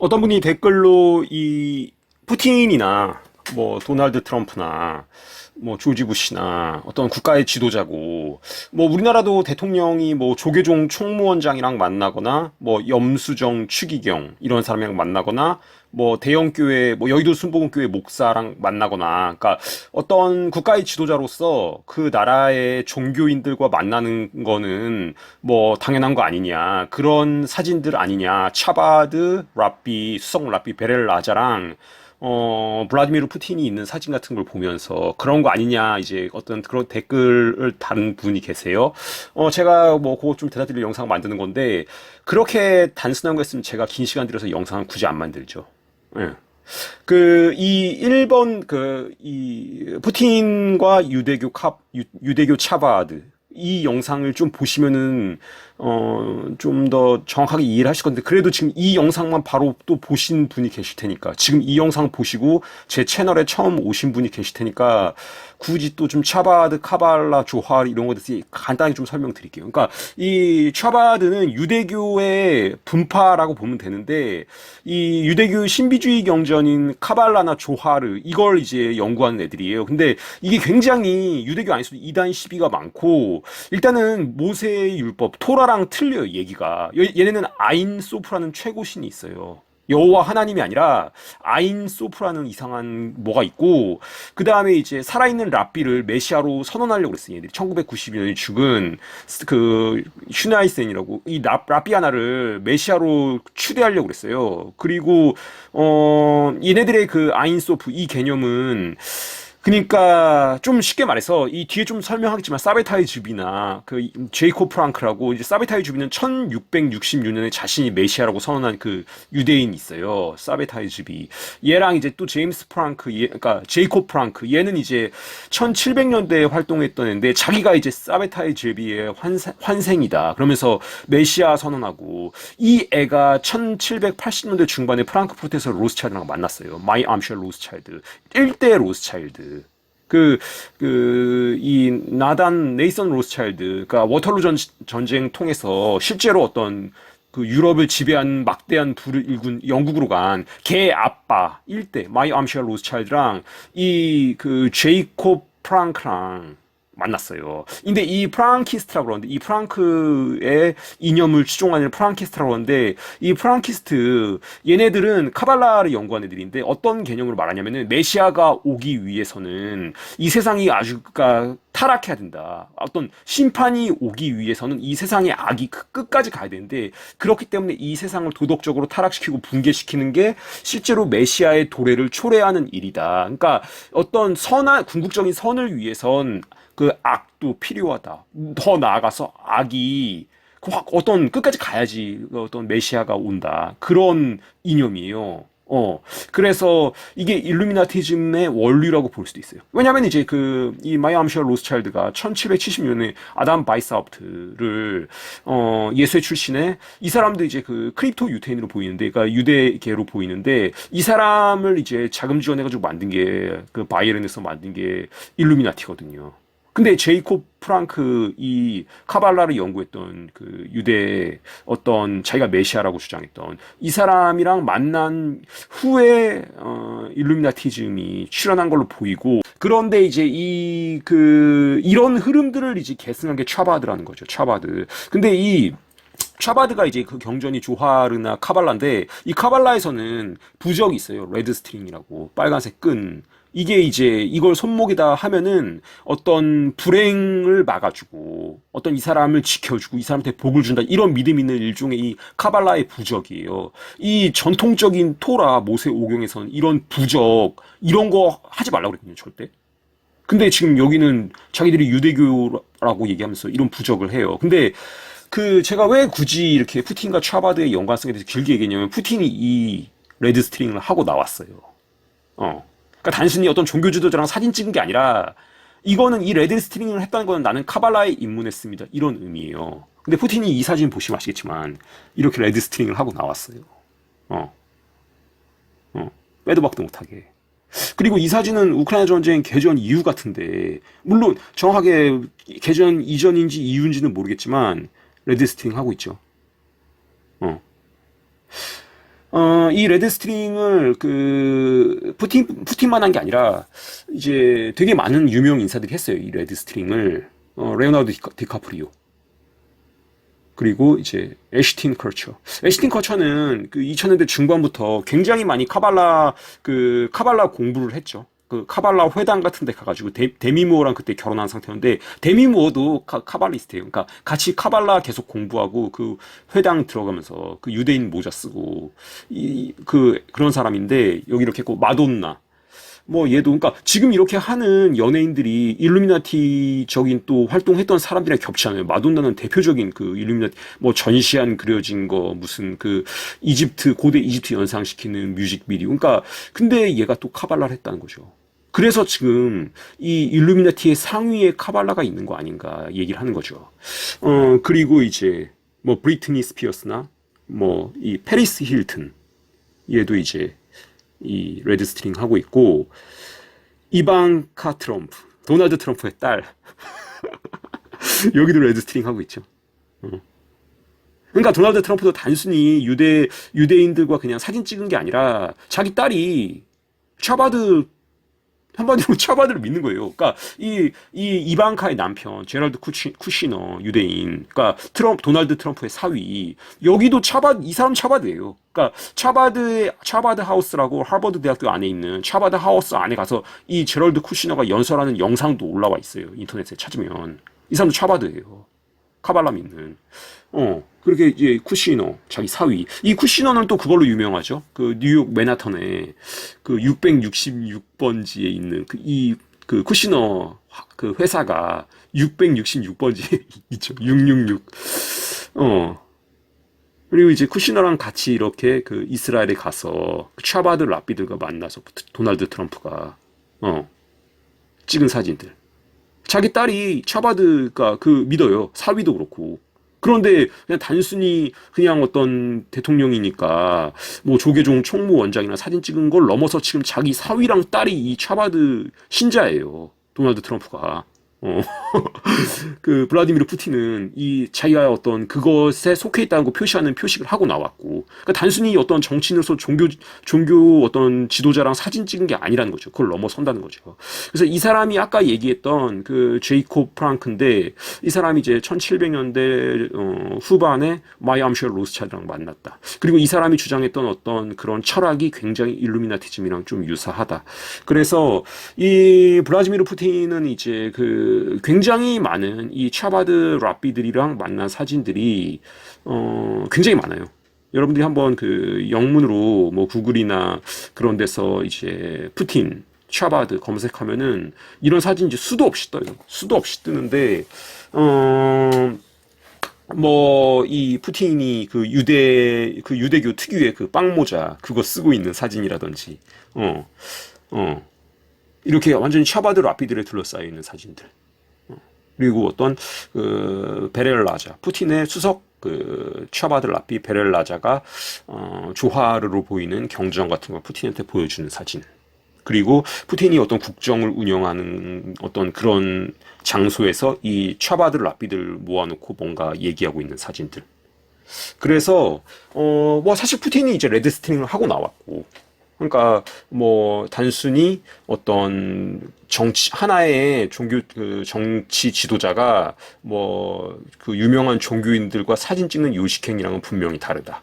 어떤 분이 댓글로 이 푸틴이나 뭐 도널드 트럼프나 뭐 조지 부시나 어떤 국가의 지도자고 뭐 우리나라도 대통령이 뭐 조계종 총무원장이랑 만나거나 뭐 염수정 추기경 이런 사람이랑 만나거나 뭐 대형 교회 뭐 여의도 순복음교회 목사랑 만나거나 그러니까 어떤 국가의 지도자로서 그 나라의 종교인들과 만나는 거는 뭐 당연한 거 아니냐 그런 사진들 아니냐 차바드 라비 수석 라비 베렐 라자랑 어, 블라디미르 푸틴이 있는 사진 같은 걸 보면서 그런 거 아니냐, 이제 어떤 그런 댓글을 다른 분이 계세요. 어, 제가 뭐 그거 좀 대답드릴 영상 만드는 건데, 그렇게 단순한 거였으면 제가 긴 시간 들여서 영상을 굳이 안 만들죠. 예. 그, 이, 일본, 그, 이, 푸틴과 유대교 카, 유, 유대교 차바드, 이 영상을 좀 보시면은, 어, 좀 더 정확하게 이해를 하실 건데, 그래도 지금 이 영상만 바로 또 보신 분이 계실 테니까, 지금 이 영상 보시고 제 채널에 처음 오신 분이 계실 테니까, 굳이 또 좀 차바드, 카발라, 조할 이런 것에 대해서 간단히 좀 설명드릴게요. 그러니까 이 차바드는 유대교의 분파라고 보면 되는데, 이 유대교 신비주의 경전인 카발라나 조하르, 이걸 이제 연구하는 애들이에요. 근데 이게 굉장히 유대교 안에서도 이단 시비가 많고, 일단은 모세의 율법, 토라 랑 틀려요, 얘기가. 얘- 얘네는 아인 소프라는 최고 신이 있어요. 여호와 하나님이 아니라 아인 소프라는 이상한 뭐가 있고 그 다음에 이제 살아있는 랍비를 메시아로 선언하려고 그랬어요. 얘들이 1992년에 죽은 그 슈나이센이라고 이 랍, 랍비 하나를 메시아로 추대하려고 그랬어요. 그리고 어 얘네들의 그 아인 소프 이 개념은 그러니까 좀 쉽게 말해서 이 뒤에 좀 설명하겠지만 사베타이 주비나 그 제이코 프랑크라고 이제 사베타이 주비는 1666년에 자신이 메시아라고 선언한 그 유대인이 있어요. 사베타이 주비. 얘랑 이제 또 제임스 프랑크, 얘, 그러니까 제이코 프랑크. 얘는 이제 1700년대에 활동했던 애인데 자기가 이제 사베타이 주비의 환생, 환생이다. 그러면서 메시아 선언하고 이 애가 1780년대 중반에 프랑크푸르트에서 로스차일드랑 만났어요. 마이 암셜 로스차일드. 1대 로스차일드. 그, 그, 이, 나단 네이선 로스차일드, 그니까, 워털루 전, 전쟁 통해서 실제로 어떤, 그 유럽을 지배한 막대한 부를 일군 영국으로 간 걔 아빠 일대 마이 암셜 로스차일드랑 이 그 제이콥 프랑크랑 만났어요. 근데 이 프랑키스트라고 그러는데 이 프랑크의 이념을 추종하는 프랑키스트라고 그러는데 이 프랑키스트 얘네들은 카발라를 연구한 애들인데 어떤 개념으로 말하냐면은 메시아가 오기 위해서는 이 세상이 아주 그러니까 타락해야 된다. 어떤 심판이 오기 위해서는 이 세상의 악이 그 끝까지 가야 되는데 그렇기 때문에 이 세상을 도덕적으로 타락시키고 붕괴시키는 게 실제로 메시아의 도래를 초래하는 일이다. 그러니까 어떤 선한 궁극적인 선을 위해선 그 악도 필요하다. 더 나아가서 악이 그확 어떤 끝까지 가야지 어떤 메시아가 온다. 그런 이념이에요. 어. 그래서 이게 일루미나티즘의 원류라고 볼 수도 있어요. 왜냐면 이제 그, 이 마이 암셜 로스차일드가 1770년에 아담 바이사업트를, 어, 예수의 출신에 이 사람도 이제 그 크립토 유태인으로 보이는데, 그러니까 유대계로 보이는데, 이 사람을 이제 자금 지원해가지고 만든 게, 그 바이에른에서 만든 게 일루미나티거든요. 근데 제이콥 프랑크 이 카발라를 연구했던 그 유대 어떤 자기가 메시아라고 주장했던 이 사람이랑 만난 후에 어 일루미나티즘이 출현한 걸로 보이고 그런데 이제 이 그 이런 흐름들을 이제 계승한 게 차바드라는 거죠. 차바드. 근데 이 차바드가 이제 그 경전이 조하르나 카발라인데 이 카발라에서는 부적이 있어요. 레드 스트링이라고 빨간색 끈. 이게 이제 이걸 손목에다 하면은 어떤 불행을 막아주고 어떤 이 사람을 지켜주고 이 사람한테 복을 준다 이런 믿음 있는 일종의 이 카발라의 부적이에요. 이 전통적인 토라 모세 오경에서는 이런 부적 이런 거 하지 말라고 그랬거든요 절대. 근데 지금 여기는 자기들이 유대교라고 얘기하면서 이런 부적을 해요. 근데 그 제가 왜 굳이 이렇게 푸틴과 차바드의 연관성에 대해서 길게 얘기했냐면 푸틴이 이 레드 스트링을 하고 나왔어요. 어. 그러니까 단순히 어떤 종교 지도자랑 사진 찍은 게 아니라 이거는 이 레드 스트링을 했다는 거는 나는 카발라에 입문했습니다. 이런 의미예요. 근데 푸틴이 이 사진 보시면 아시겠지만 이렇게 레드 스트링을 하고 나왔어요. 어. 어. 빼도 박도 못하게. 그리고 이 사진은 우크라이나 전쟁 개전 이후 같은데 물론 정확하게 개전 이전인지 이후인지는 모르겠지만 레드 스트링 하고 있죠. 어. 어, 이 레드 스트링을 그 푸틴 푸틴만 한 게 아니라 이제 되게 많은 유명 인사들이 했어요. 이 레드 스트링을 어, 레오나르도 디카, 디카프리오 그리고 이제 애시틴 커처. 애시틴 커처는 그 2000년대 중반부터 굉장히 많이 카발라 그 카발라 공부를 했죠. 그 카발라 회당 같은 데 가가지고 데, 데미무어랑 그때 결혼한 상태였는데 데미무어도 카, 카발리스트예요. 그러니까 같이 카발라 계속 공부하고 그 회당 들어가면서 그 유대인 모자 쓰고 이 그 그런 사람인데 여기 이렇게 있고 마돈나 뭐 얘도 그러니까 지금 이렇게 하는 연예인들이 일루미나티적인 또 활동했던 사람들이랑 겹치 않아요. 마돈나는 대표적인 그 일루미나티 뭐 전시안 그려진 거 무슨 그 이집트 고대 이집트 연상시키는 뮤직비디오. 그러니까 근데 얘가 또 카발라를 했다는 거죠. 그래서 지금 이 일루미나티의 상위에 카발라가 있는 거 아닌가 얘기를 하는 거죠. 어 그리고 이제 뭐 브리트니 스피어스나 뭐 이 페리스 힐튼 얘도 이제 이 레드 스트링 하고 있고 이방카 트럼프 도널드 트럼프의 딸 여기도 레드 스트링 하고 있죠. 어. 그러니까 도널드 트럼프도 단순히 유대 유대인들과 그냥 사진 찍은 게 아니라 자기 딸이 차바드 한마디로 차바드를 믿는 거예요. 그러니까 이, 이 이방카의 남편 제럴드 쿠시, 쿠시너 유대인, 그러니까 트럼프 도널드 트럼프의 사위 여기도 차바드 이 사람 차바드예요. 그러니까 차바드의 차바드 하우스라고 하버드 대학교 안에 있는 차바드 하우스 안에 가서 이 제럴드 쿠시너가 연설하는 영상도 올라와 있어요. 인터넷에 찾으면 이 사람도 차바드예요. 카발라 믿는. 어, 그렇게 이제 쿠시너, 자기 사위. 이 쿠시너는 또 그걸로 유명하죠. 그 뉴욕 맨하탄에 그 666번지에 있는 그 이, 그 쿠시너 화- 그 회사가 666번지에 있죠. 666. 어. 그리고 이제 쿠시너랑 같이 이렇게 그 이스라엘에 가서 그 샤바드 라비들과 만나서 도널드 트럼프가 어 찍은 사진들. 자기 딸이 차바드가 그 믿어요. 사위도 그렇고. 그런데 그냥 단순히 그냥 어떤 대통령이니까 뭐 조계종 총무원장이나 사진 찍은 걸 넘어서 지금 자기 사위랑 딸이 이 차바드 신자예요. 도널드 트럼프가. 어. 그 블라디미르 푸틴은 이 자기가 어떤 그것에 속해 있다는 거 표시하는 표식을 하고 나왔고 그러니까 단순히 어떤 정치인으로서 종교 종교 어떤 지도자랑 사진 찍은 게 아니라는 거죠. 그걸 넘어선다는 거죠. 그래서 이 사람이 아까 얘기했던 그 제이콥 프랑크인데 이 사람이 이제 1700년대 어, 후반에 마이 암쉘 로스차드랑 만났다. 그리고 이 사람이 주장했던 어떤 그런 철학이 굉장히 일루미나티즘이랑 좀 유사하다. 그래서 이 블라디미르 푸틴은 이제 그 굉장히 많은 이 차바드 랍비들이랑 만난 사진들이 어 굉장히 많아요. 여러분들이 한번 그 영문으로 뭐 구글이나 그런 데서 이제 푸틴, 차바드 검색하면은 이런 사진 이제 수도 없이 떠요. 수도 없이 뜨는데 어. 뭐, 이 푸틴이 그 유대, 그 유대교 특유의 그 빵모자, 그거 쓰고 있는 사진이라든지, 어, 어. 이렇게 완전히 샤바드 라피들에 둘러싸여 있는 사진들. 어. 그리고 어떤 그 베렐라자, 푸틴의 수석 그 샤바드 라피 베렐라자가 어, 조화르로 보이는 경주장 같은 걸 푸틴한테 보여주는 사진. 그리고 푸틴이 어떤 국정을 운영하는 어떤 그런 장소에서 이 차바드 라피들 모아놓고 뭔가 얘기하고 있는 사진들. 그래서 어 뭐 사실 푸틴이 이제 레드 스트링을 하고 나왔고 그러니까 뭐 단순히 어떤 정치 하나의 종교 그 정치 지도자가 뭐 그 유명한 종교인들과 사진 찍는 요식행위랑은 분명히 다르다.